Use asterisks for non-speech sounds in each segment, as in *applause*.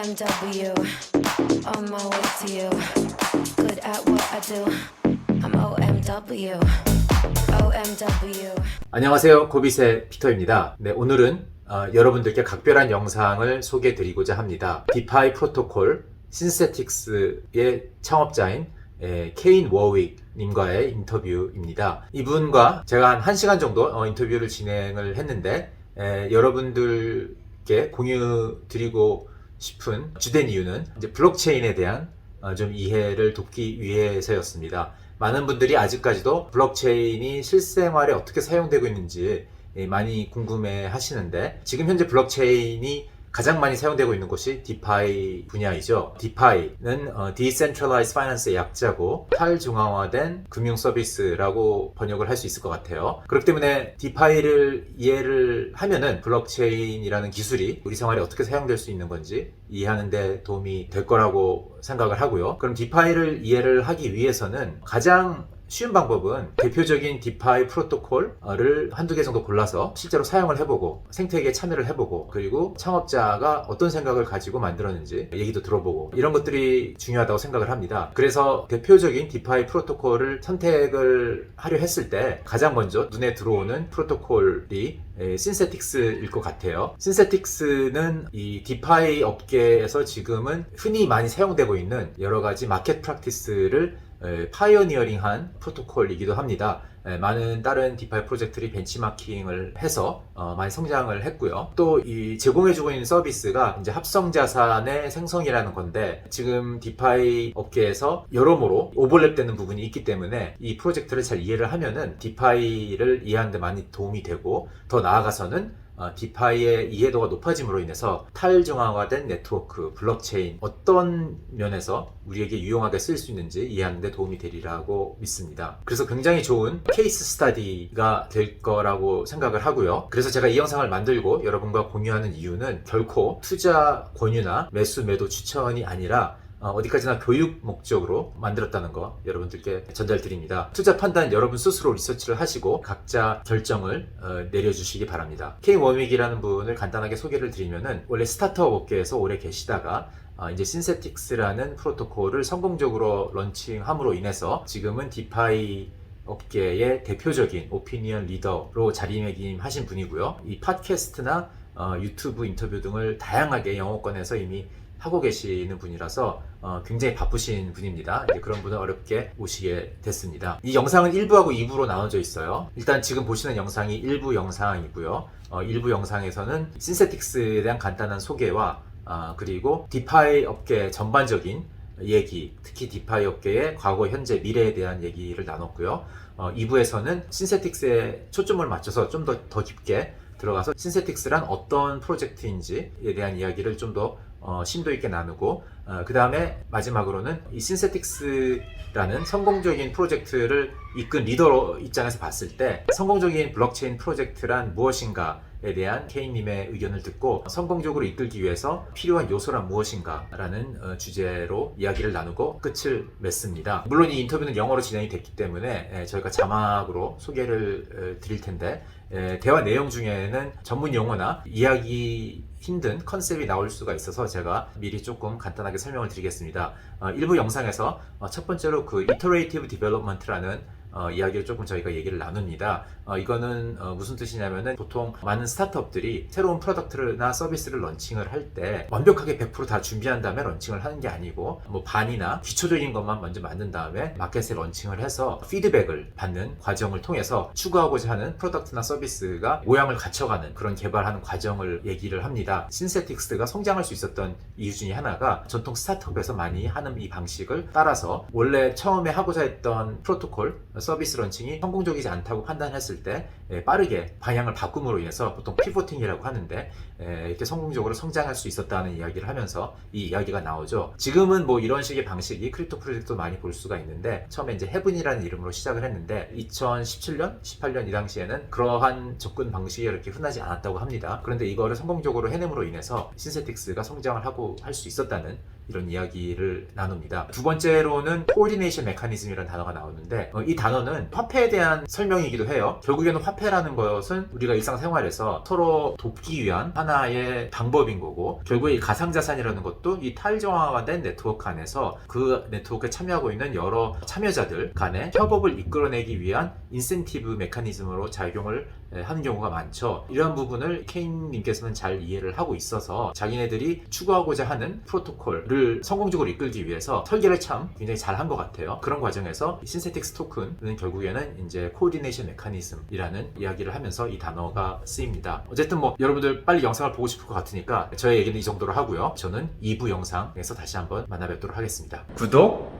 OMW, on my way to you. Good at what I do. I'm OMW, OMW. 안녕하세요. 고비세 피터입니다. 네, 오늘은 어, 여러분들께 각별한 영상을 소개해 드리고자 합니다. 디파이 프로토콜 신세틱스의 창업자인 에, 케인 워윅 님과의 인터뷰입니다. 이분과 제가 한 1시간 정도 어, 인터뷰를 진행을 했는데 에, 여러분들께 공유 드리고 싶은 주된 이유는 이제 블록체인에 대한 어, 좀 이해를 돕기 위해서였습니다. 많은 분들이 아직까지도 블록체인이 실생활에 어떻게 사용되고 있는지 예, 많이 궁금해 하시는데 지금 현재 블록체인이 가장 많이 사용되고 있는 곳이 디파이 분야이죠. 디파이는 어, Decentralized Finance의 약자고 탈중앙화된 금융 서비스라고 번역을 할 수 있을 것 같아요. 그렇기 때문에 디파이를 이해를 하면은 블록체인이라는 기술이 우리 생활에 어떻게 사용될 수 있는 건지 이해하는 데 도움이 될 거라고 생각을 하고요. 그럼 디파이를 이해를 하기 위해서는 가장 쉬운 방법은 대표적인 디파이 프로토콜을 한두 개 정도 골라서 실제로 사용을 해보고 생태계에 참여를 해보고 그리고 창업자가 어떤 생각을 가지고 만들었는지 얘기도 들어보고 이런 것들이 중요하다고 생각을 합니다. 그래서 대표적인 디파이 프로토콜을 선택을 하려 했을 때 가장 먼저 눈에 들어오는 프로토콜이 에, 신세틱스일 것 같아요. 신세틱스는 이 디파이 업계에서 지금은 흔히 많이 사용되고 있는 여러 가지 마켓 프랙티스를 에, 파이어니어링한 프로토콜이기도 합니다. 에, 많은 다른 디파이 프로젝트들이 벤치마킹을 해서 어, 많이 성장을 했고요. 또 이 제공해주고 있는 서비스가 이제 합성 자산의 생성이라는 건데 지금 디파이 업계에서 여러모로 오버랩되는 부분이 있기 때문에 이 프로젝트를 잘 이해를 하면은 디파이를 이해하는 데 많이 도움이 되고 더 나아가서는 어, 디파이의 이해도가 높아짐으로 인해서 탈중앙화된 네트워크, 블록체인 어떤 면에서 우리에게 유용하게 쓸 수 있는지 이해하는 데 도움이 되리라고 믿습니다. 그래서 굉장히 좋은 케이스 스타디가 될 거라고 생각을 하고요. 그래서 제가 이 영상을 만들고 여러분과 공유하는 이유는 결코 투자 권유나 매수 매도 추천이 아니라 어, 어디까지나 교육 목적으로 만들었다는 거 여러분들께 전달드립니다. 투자 판단 여러분 스스로 리서치를 하시고 각자 결정을 어, 내려주시기 바랍니다. K 워윅이라는 분을 간단하게 소개를 드리면은 원래 스타트업 업계에서 오래 계시다가 어, 이제 신세틱스라는 프로토콜을 성공적으로 런칭함으로 인해서 지금은 디파이 업계의 대표적인 오피니언 리더로 자리매김하신 분이고요. 이 팟캐스트나 어, 유튜브 인터뷰 등을 다양하게 영어권에서 이미 하고 계시는 분이라서 어, 굉장히 바쁘신 분입니다. 이제 그런 분은 어렵게 오시게 됐습니다. 이 영상은 1부하고 2부로 나눠져 있어요. 일단 지금 보시는 영상이 1부 영상이고요. 어, 1부 영상에서는 신세틱스에 대한 간단한 소개와 아, 그리고 디파이 업계 전반적인 얘기, 특히 디파이 업계의 과거, 현재, 미래에 대한 얘기를 나눴고요. 어, 2부에서는 신세틱스에 초점을 맞춰서 좀 더 더 깊게 들어가서 신세틱스란 어떤 프로젝트인지에 대한 이야기를 좀더 어, 심도 있게 나누고 그 다음에 마지막으로는 이 신세틱스라는 성공적인 프로젝트를 이끈 리더 입장에서 봤을 때 성공적인 블록체인 프로젝트란 무엇인가에 대한 케인님의 의견을 듣고 성공적으로 이끌기 위해서 필요한 요소란 무엇인가라는 어, 주제로 이야기를 나누고 끝을 맺습니다. 물론 이 인터뷰는 영어로 진행이 됐기 때문에 에, 저희가 자막으로 소개를 에, 드릴 텐데 에, 대화 내용 중에는 전문 용어나 이야기 힘든 컨셉이 나올 수가 있어서 제가 미리 조금 간단하게 설명을 드리겠습니다. 어, 일부 영상에서 어, 첫 번째로 그 Iterative Development라는 어, 이야기를 조금 저희가 얘기를 나눕니다. 어, 이거는 어, 무슨 뜻이냐면은 보통 많은 스타트업들이 새로운 프로덕트나 서비스를 런칭을 할 때 완벽하게 100%다 준비한 다음에 런칭을 하는 게 아니고 뭐 반이나 기초적인 것만 먼저 만든 다음에 마켓에 런칭을 해서 피드백을 받는 과정을 통해서 추구하고자 하는 프로덕트나 서비스가 모양을 갖춰가는 그런 개발하는 과정을 얘기를 합니다. 신세틱스가 성장할 수 있었던 이유 중에 하나가 전통 스타트업에서 많이 하는 이 방식을 따라서 원래 처음에 하고자 했던 프로토콜 서비스 런칭이 성공적이지 않다고 판단했을 때 예, 빠르게 방향을 바꿈으로 인해서 보통 피보팅이라고 하는데 예, 이렇게 성공적으로 성장할 수 있었다는 이야기를 하면서 이 이야기가 나오죠. 지금은 뭐 이런 식의 방식이 크립토 프로젝트도 많이 볼 수가 있는데 처음에 이제 헤븐이라는 이름으로 시작을 했는데 2017년, 18년 이 당시에는 그러한 접근 방식이 이렇게 흔하지 않았다고 합니다. 그런데 이거를 성공적으로 해냄으로 인해서 신세틱스가 성장을 하고 할 수 있었다는 이런 이야기를 나눕니다. 두 번째로는 코디네이션 메커니즘이라는 단어가 나오는데 어, 이 단어는 화폐에 대한 설명이기도 해요. 결국에는 화폐라는 것은 우리가 일상생활에서 서로 돕기 위한 하나의 방법인 거고 결국에 이 가상자산이라는 것도 이 탈정화된 네트워크 안에서 그 네트워크에 참여하고 있는 여러 참여자들 간의 협업을 이끌어내기 위한 인센티브 메커니즘으로 작용을 하는 경우가 많죠. 이러한 부분을 케인님께서는 잘 이해를 하고 있어서 자기네들이 추구하고자 하는 프로토콜을 성공적으로 이끌기 위해서 설계를 참 굉장히 잘한 것 같아요. 그런 과정에서 신세틱스 토큰은 결국에는 이제 코디네이션 메커니즘이라는 이야기를 하면서 이 단어가 쓰입니다. 어쨌든 뭐 여러분들 빨리 영상을 보고 싶을 것 같으니까 저의 얘기는 이 정도로 하고요. 저는 2부 영상에서 다시 한번 만나뵙도록 하겠습니다. 구독,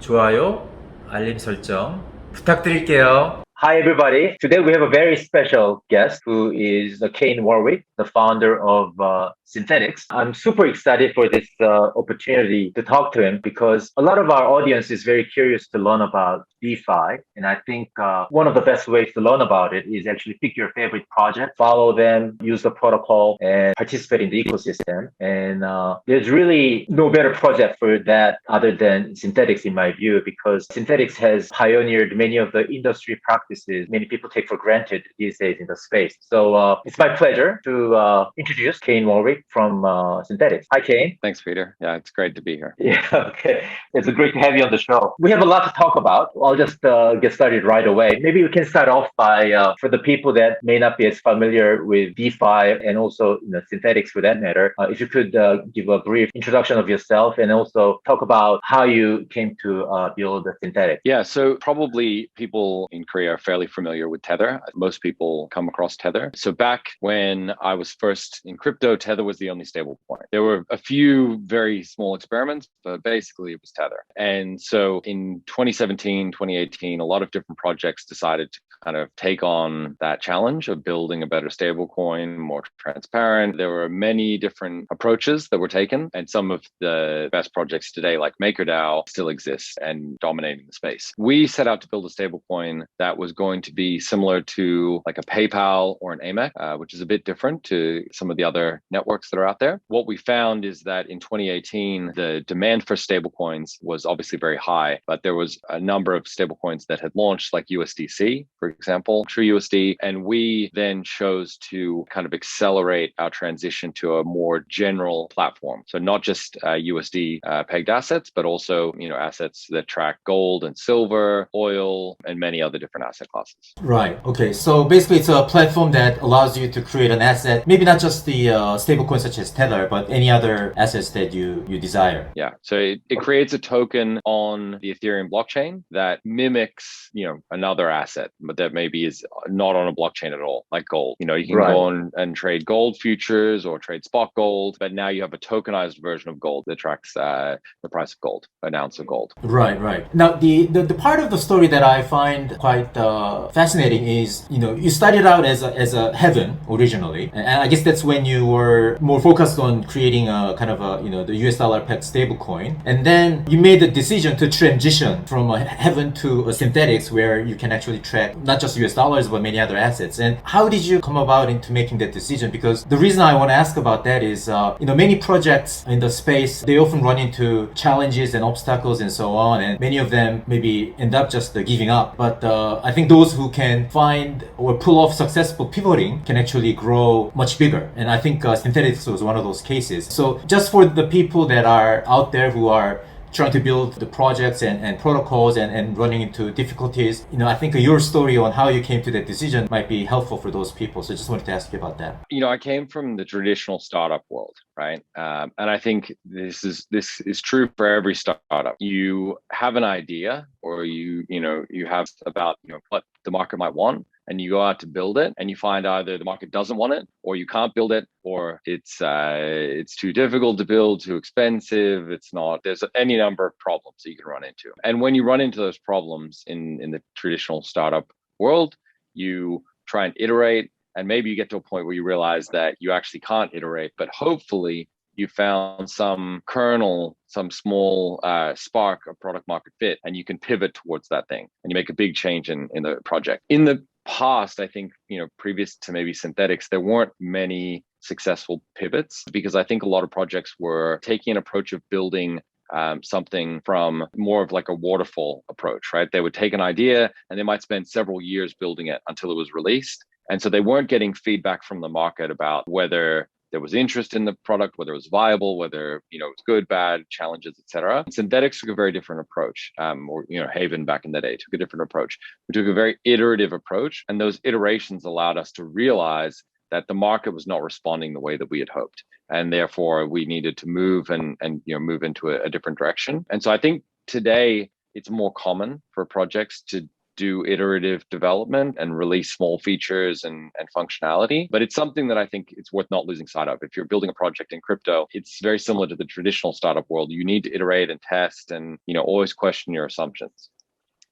좋아요, 알림 설정 부탁드릴게요. Hi, everybody. Today we have a very special guest who is uh, Kane Warwick, the founder of uh, Synthetics. I'm super excited for this uh, opportunity to talk to him because a lot of our audience is very curious to learn about DeFi. And I think uh, one of the best ways to learn about it is actually pick your favorite project, follow them, use the protocol, and participate in the ecosystem. And uh, there's really no better project for that other than Synthetics, in my view, because Synthetics has pioneered many of the industry practices many people take for granted these days in the space. So uh, it's my pleasure to uh, introduce Kane Warwick from uh, Synthetics. Hi, Kane. Thanks, Peter. Yeah, it's great to be here. *laughs* Yeah, okay. It's great to have you on the show. We have a lot to talk about. I'll just uh, get started right away. Maybe we can start off by, uh, for the people that may not be as familiar with DeFi and also you know, synthetics for that matter, uh, if you could uh, give a brief introduction of yourself and also talk about how you came to uh, build the synthetic. Yeah, so probably people in Korea are fairly familiar with Tether. Most people come across Tether. So back when I was first in crypto, Tether was the only stable coin. There were a few very small experiments, but basically it was Tether. And so in 2017, 2018, a lot of different projects decided to kind of take on that challenge of building a better stable coin, more transparent. There were many different approaches that were taken, and some of the best projects today, like MakerDAO, still exist and dominating the space. We set out to build a stable coin that was going to be similar to like a PayPal or an AMEC, uh, which is a bit different to some of the other networks that are out there. What we found is that in 2018, the demand for stablecoins was obviously very high, but there was a number of stablecoins that had launched, like USDC, for example, TrueUSD, and we then chose to kind of accelerate our transition to a more general platform. So not just uh, USD uh, pegged assets, but also you know assets that track gold and silver, oil, and many other different asset classes. Right. Okay. So basically, it's a platform that allows you to create an asset, maybe not just the uh, stablecoin such as Tether, but any other assets that you you desire. Yeah. So it, it creates a token on the Ethereum blockchain that mimics, you know, another asset, but that maybe is not on a blockchain at all, like gold. You know, you can Right. go on and trade gold futures or trade spot gold, but now you have a tokenized version of gold that tracks uh, the price of gold, an ounce of gold. Right, right. Now, the, the, the part of the story that I find quite uh, fascinating is, you know, you started out as a, as a heaven originally, and I guess that's when you were more focused on creating a kind of a, you know, the US dollar pegged stablecoin, and then you made the decision to transition from a heaven to a synthetics where you can actually track not just US dollars but many other assets. And how did you come about into making that decision? Because the reason I want to ask about that is, uh, you know, many projects in the space they often run into challenges and obstacles and so on, and many of them maybe end up just uh, giving up. But uh, I think those who can find or pull off successful pivoting can actually grow much bigger. And I think uh, synthetics was one of those cases. So just for the people that are out there who are trying to build the projects and, and protocols and, and running into difficulties. You know, I think your story on how you came to that decision might be helpful for those people. So just wanted to ask you about that. you know, I came from the traditional startup world, right? Um, and I think this is this is true for every startup. You have an idea, or you you know you have about you know what the market might want, and you go out to build it, and you find either the market doesn't want it, or you can't build it, or it's uh, it's too difficult to build, too expensive. It's not. There's any number of problems that you can run into, and when you run into those problems in in the traditional startup world, you try and iterate and maybe you get to a point where you realize that you actually can't iterate but hopefully you found some kernel some small uh, spark of product market fit and you can pivot towards that thing and you make a big change in, in the project in the past i think you know previous to maybe synthetics there weren't many successful pivots because I think a lot of projects were taking an approach of building um, something from more of like a waterfall approach, right? They would take an idea and they might spend several years building it until it was released. And so they weren't getting feedback from the market about whether there was interest in the product, whether it was viable, whether you know it was good, bad, challenges, etc. Synthetics took a very different approach, um, or you know Haven back in the day took a different approach. We took a very iterative approach, and those iterations allowed us to realize that the market was not responding the way that we had hoped and therefore we needed to move and and you know move into a, a different direction and so i think today it's more common for projects to do iterative development and release small features and, and functionality. But it's something that I think it's worth not losing sight of. If you're building a project in crypto, it's very similar to the traditional startup world. You need to iterate and test and you know always question your assumptions.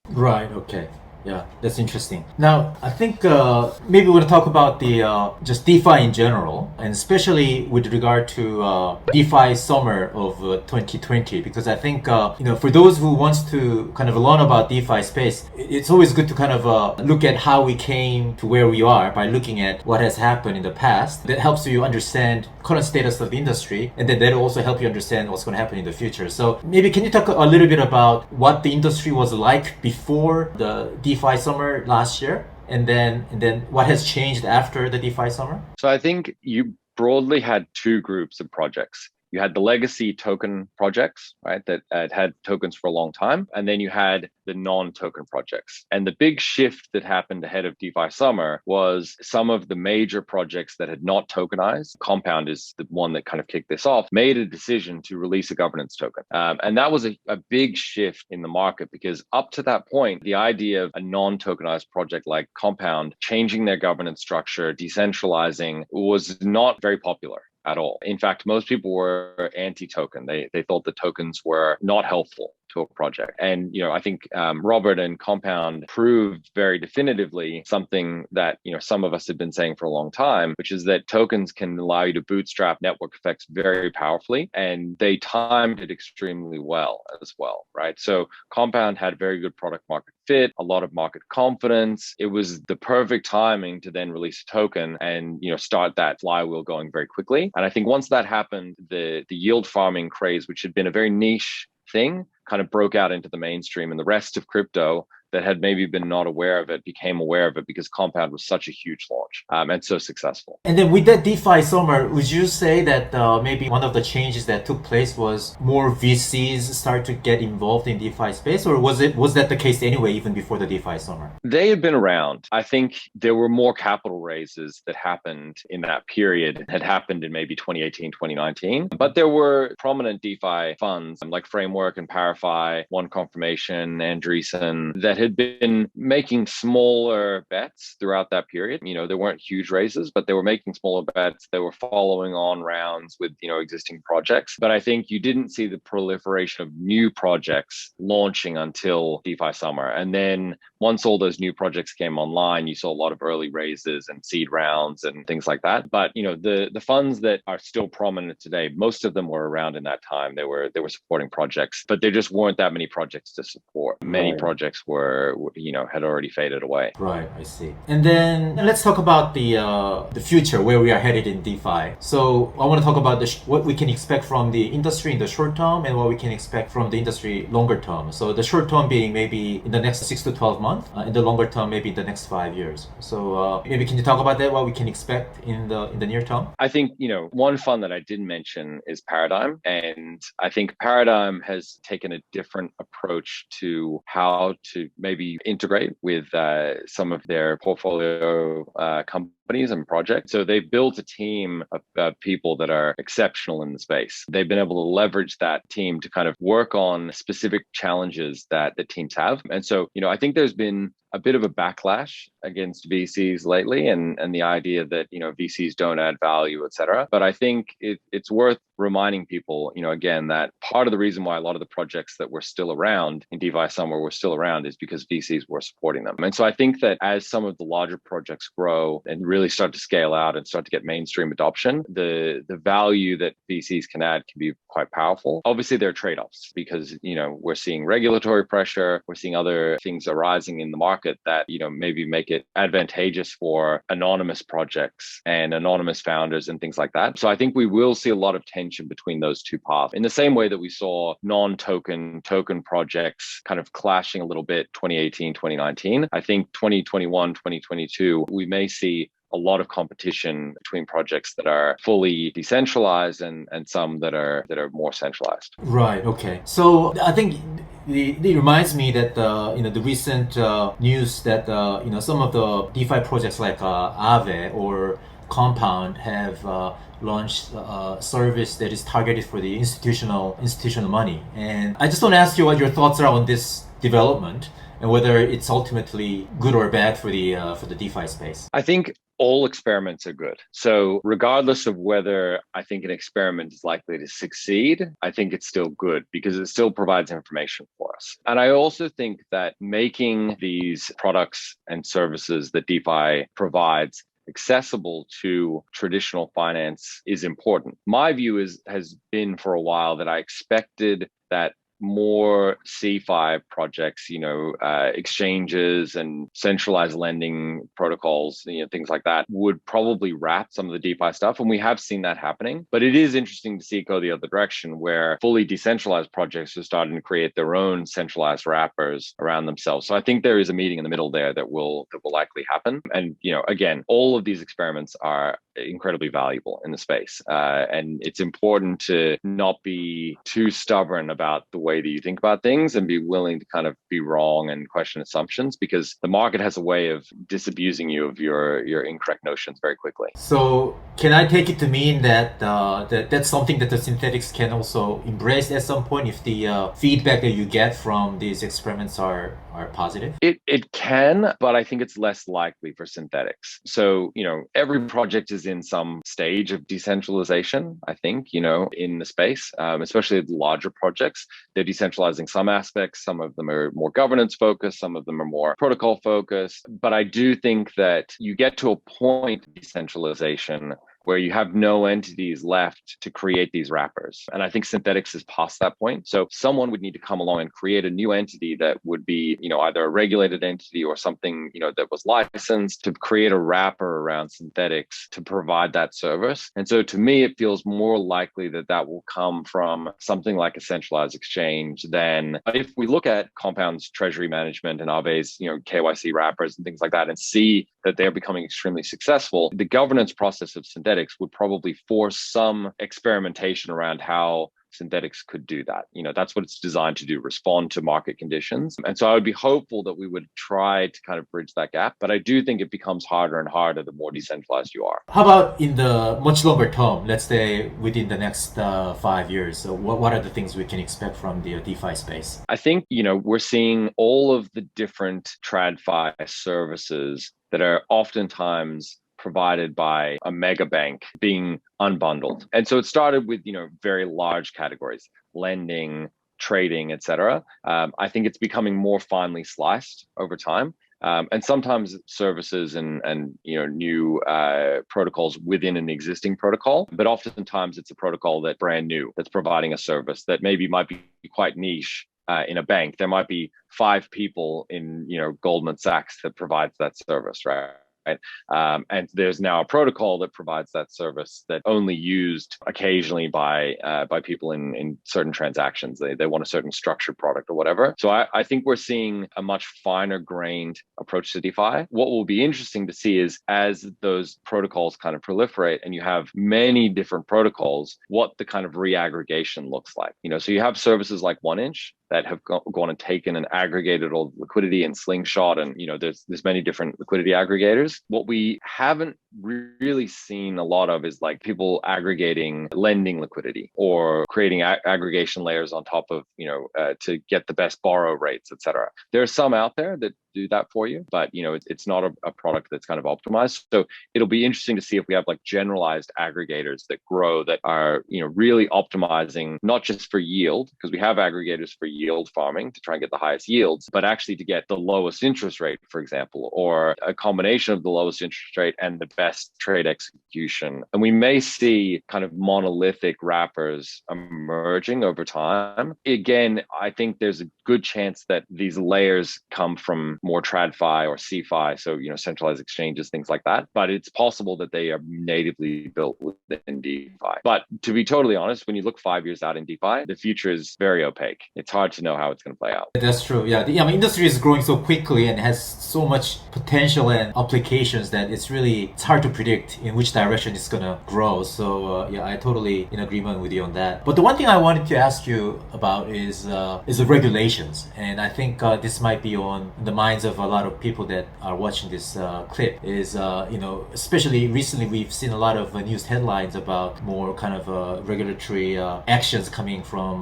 Right. Okay. Yeah, that's interesting. Now, I think uh, maybe we want to talk about the uh, just DeFi in general, and especially with regard to uh, DeFi summer of 2020, uh, because I think uh, you know for those who wants to kind of learn about DeFi space, it's always good to kind of uh, look at how we came to where we are by looking at what has happened in the past. That helps you understand current status of the industry, and then that'll also help you understand what's going to happen in the future. So maybe can you talk a little bit about what the industry was like before the DeFi DeFi summer last year, and then and then what has changed after the DeFi summer? So I think you broadly had two groups of projects you had the legacy token projects, right, that had had tokens for a long time. And then you had the non token projects. And the big shift that happened ahead of DeFi Summer was some of the major projects that had not tokenized. Compound is the one that kind of kicked this off, made a decision to release a governance token. Um, and that was a, a big shift in the market because up to that point, the idea of a non tokenized project like Compound changing their governance structure, decentralizing was not very popular at all. In fact, most people were anti-token. They they thought the tokens were not helpful project. And you know, I think um, Robert and Compound proved very definitively something that you know some of us have been saying for a long time, which is that tokens can allow you to bootstrap network effects very powerfully, and they timed it extremely well as well, right? So Compound had very good product market fit, a lot of market confidence. It was the perfect timing to then release a token and you know start that flywheel going very quickly. And I think once that happened, the the yield farming craze, which had been a very niche thing, kind of broke out into the mainstream and the rest of crypto that had maybe been not aware of it became aware of it because Compound was such a huge launch um, and so successful. And then with that DeFi summer, would you say that uh, maybe one of the changes that took place was more VCs start to get involved in DeFi space, or was it was that the case anyway even before the DeFi summer? They had been around. I think there were more capital raises that happened in that period had happened in maybe 2018, 2019, but there were prominent DeFi funds like Framework and Parify, One Confirmation, Andreessen that had been making smaller bets throughout that period. You know, there weren't huge raises, but they were making smaller bets. They were following on rounds with, you know, existing projects. But I think you didn't see the proliferation of new projects launching until DeFi summer. And then once all those new projects came online, you saw a lot of early raises and seed rounds and things like that. But you know, the the funds that are still prominent today, most of them were around in that time. They were they were supporting projects, but there just weren't that many projects to support. Many projects were you know had already faded away. Right, I see. And then let's talk about the uh, the future where we are headed in DeFi. So I want to talk about the sh- what we can expect from the industry in the short term and what we can expect from the industry longer term. So the short term being maybe in the next six to twelve months month. Uh, in the longer term, maybe in the next five years. So uh, maybe can you talk about that? What we can expect in the in the near term? I think you know one fund that I didn't mention is Paradigm, and I think Paradigm has taken a different approach to how to maybe integrate with uh, some of their portfolio uh, companies and projects. So they built a team of, of, people that are exceptional in the space. They've been able to leverage that team to kind of work on specific challenges that the teams have. And so, you know, I think there's been a bit of a backlash against VCs lately and, and the idea that, you know, VCs don't add value, et cetera. But I think it, it's worth reminding people, you know, again, that part of the reason why a lot of the projects that were still around in DeFi Summer were still around is because VCs were supporting them. And so I think that as some of the larger projects grow and really start to scale out and start to get mainstream adoption, the the value that VCs can add can be quite powerful. Obviously, there are trade-offs because you know we're seeing regulatory pressure, we're seeing other things arising in the market that you know maybe make it advantageous for anonymous projects and anonymous founders and things like that. So I think we will see a lot of tension between those two paths. In the same way that we saw non-token token projects kind of clashing a little bit 2018, 2019, I think 2021, 2022, we may see a lot of competition between projects that are fully decentralized and, and some that are that are more centralized. Right. Okay. So I think it, reminds me that uh, you know the recent uh, news that uh, you know some of the DeFi projects like uh, Aave or Compound have uh, launched a service that is targeted for the institutional institutional money. And I just want to ask you what your thoughts are on this development and whether it's ultimately good or bad for the uh, for the DeFi space. I think all experiments are good. So, regardless of whether I think an experiment is likely to succeed, I think it's still good because it still provides information for us. And I also think that making these products and services that DeFi provides accessible to traditional finance is important. My view is has been for a while that I expected that more CeFi projects, you know, uh, exchanges and centralized lending protocols, you know, things like that would probably wrap some of the DeFi stuff. And we have seen that happening. But it is interesting to see it go the other direction where fully decentralized projects are starting to create their own centralized wrappers around themselves. So I think there is a meeting in the middle there that will that will likely happen. And, you know, again, all of these experiments are incredibly valuable in the space. Uh, and it's important to not be too stubborn about the way that you think about things and be willing to kind of be wrong and question assumptions because the market has a way of disabusing you of your your incorrect notions very quickly. So can I take it to mean that uh, that that's something that the synthetics can also embrace at some point if the uh, feedback that you get from these experiments are are positive? It it can, but I think it's less likely for synthetics. So you know every project is in some stage of decentralization. I think you know in the space, um, especially the larger projects, they're decentralizing some aspects. Some of them are more governance focused. Some of them are more protocol focused. But I do think that you get to a point decentralization where you have no entities left to create these wrappers. And I think synthetics is past that point. So someone would need to come along and create a new entity that would be, you know, either a regulated entity or something, you know, that was licensed to create a wrapper around synthetics to provide that service. And so to me, it feels more likely that that will come from something like a centralized exchange than if we look at Compound's treasury management and Aave's, you know, KYC wrappers and things like that and see that they're becoming extremely successful, the governance process of synthetics would probably force some experimentation around how Synthetix could do that. You know, that's what it's designed to do, respond to market conditions. And so I would be hopeful that we would try to kind of bridge that gap. But I do think it becomes harder and harder the more decentralized you are. How about in the much longer term, let's say within the next uh, five years? So what, what are the things we can expect from the DeFi space? I think, you know, we're seeing all of the different TradFi services that are oftentimes provided by a mega bank being unbundled. And so it started with, you know, very large categories, lending, trading, etc. Um, I think it's becoming more finely sliced over time. Um, and sometimes services and and you know new uh, protocols within an existing protocol, but oftentimes it's a protocol that brand new that's providing a service that maybe might be quite niche uh, in a bank. There might be five people in you know Goldman Sachs that provides that service, right? Right? Um, and there's now a protocol that provides that service that only used occasionally by uh, by people in in certain transactions. They they want a certain structured product or whatever. So I, I think we're seeing a much finer grained approach to DeFi. What will be interesting to see is as those protocols kind of proliferate and you have many different protocols, what the kind of reaggregation looks like. You know, so you have services like One Inch that have gone and taken and aggregated all liquidity and slingshot and you know there's there's many different liquidity aggregators. What we haven't really seen a lot of is like people aggregating lending liquidity or creating aggregation layers on top of you know uh, to get the best borrow rates etc there are some out there that do that for you, but you know, it's, it's not a, a product that's kind of optimized. So it'll be interesting to see if we have like generalized aggregators that grow that are, you know, really optimizing not just for yield, because we have aggregators for yield farming to try and get the highest yields, but actually to get the lowest interest rate, for example, or a combination of the lowest interest rate and the best trade execution. And we may see kind of monolithic wrappers emerging over time. Again, I think there's a good chance that these layers come from more TradFi or CeFi, so you know centralized exchanges, things like that. But it's possible that they are natively built within DeFi. But to be totally honest, when you look five years out in DeFi, the future is very opaque. It's hard to know how it's going to play out. That's true. Yeah, the I mean, industry is growing so quickly and has so much potential and applications that it's really it's hard to predict in which direction it's gonna grow. So uh, yeah, I totally in agreement with you on that. But the one thing I wanted to ask you about is uh, is the regulations, and I think uh, this might be on the minds of a lot of people that are watching this uh, clip. Is uh, you know, especially recently, we've seen a lot of uh, news headlines about more kind of uh, regulatory uh, actions coming from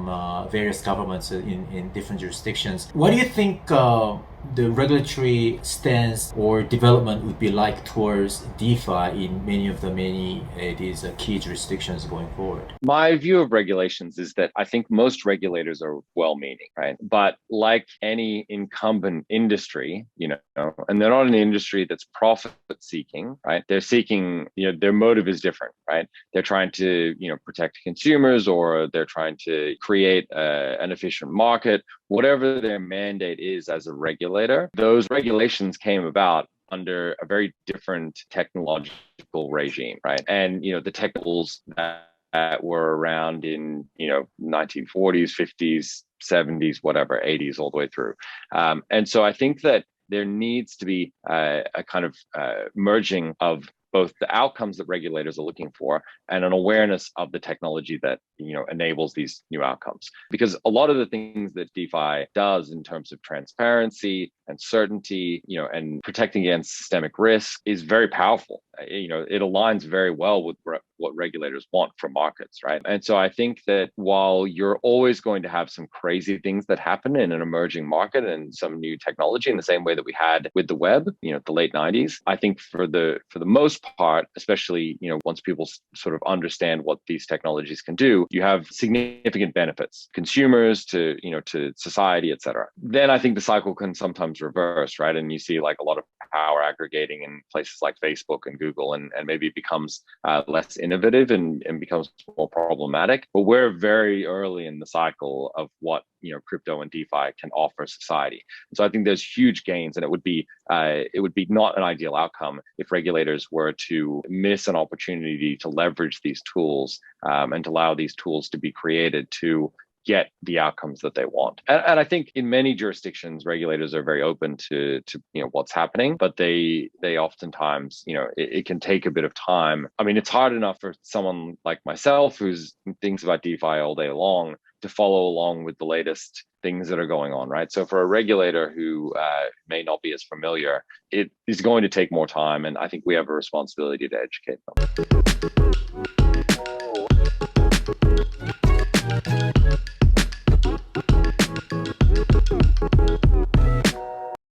various governments in, in different jurisdictions. What do you think? The regulatory stance or development would be like towards DeFi in many of the many uh, these uh, key jurisdictions going forward? My view of regulations is that I think most regulators are well-meaning, right? But like any incumbent industry, you know, and they're not an industry that's profit-seeking, right? They're seeking, you know, their motive is different, right? They're trying to, you know, protect consumers, or they're trying to create uh, an efficient market, whatever their mandate is as a regulator. Those regulations came about under a very different technological regime, right? And you know, the technicals that that were around in you know 1940s 50s 70s whatever 80s all the way through um, and so i think that there needs to be a kind of uh, merging of both the outcomes that regulators are looking for and an awareness of the technology that you know enables these new outcomes. Because a lot of the things that defi does in terms of transparency and certainty you know and protecting against systemic risk is very powerful. You know it aligns very well with what regulators want from markets right? And so i think that while you're always going to have some crazy things that happen in an emerging market and some new technology in the same way that we had with the web you know the late 90s i think for the for the most part especially you know once people sort of understand what these technologies can do you have significant benefits consumers to you know to society et cetera. Then i think the cycle can sometimes reverse right? And you see like a lot of power aggregating in places like facebook and google and, and maybe it becomes uh, less innovative and, and becomes more problematic but we're very early in the cycle of what you know crypto and defi can offer society. And so i think there's huge gains and it would be uh, it would be not an ideal outcome if regulators were to miss an opportunity to leverage these tools um, and to allow these tools to be created to get the outcomes that they want. And, and I think in many jurisdictions, regulators are very open to to you know what's happening, but they they oftentimes you know it, it can take a bit of time. I mean, it's hard enough for someone like myself who's thinks about DeFi all day long to follow along with the latest things that are going on, right? So for a regulator who uh, may not be as familiar, it is going to take more time, and I think we have a responsibility to educate them.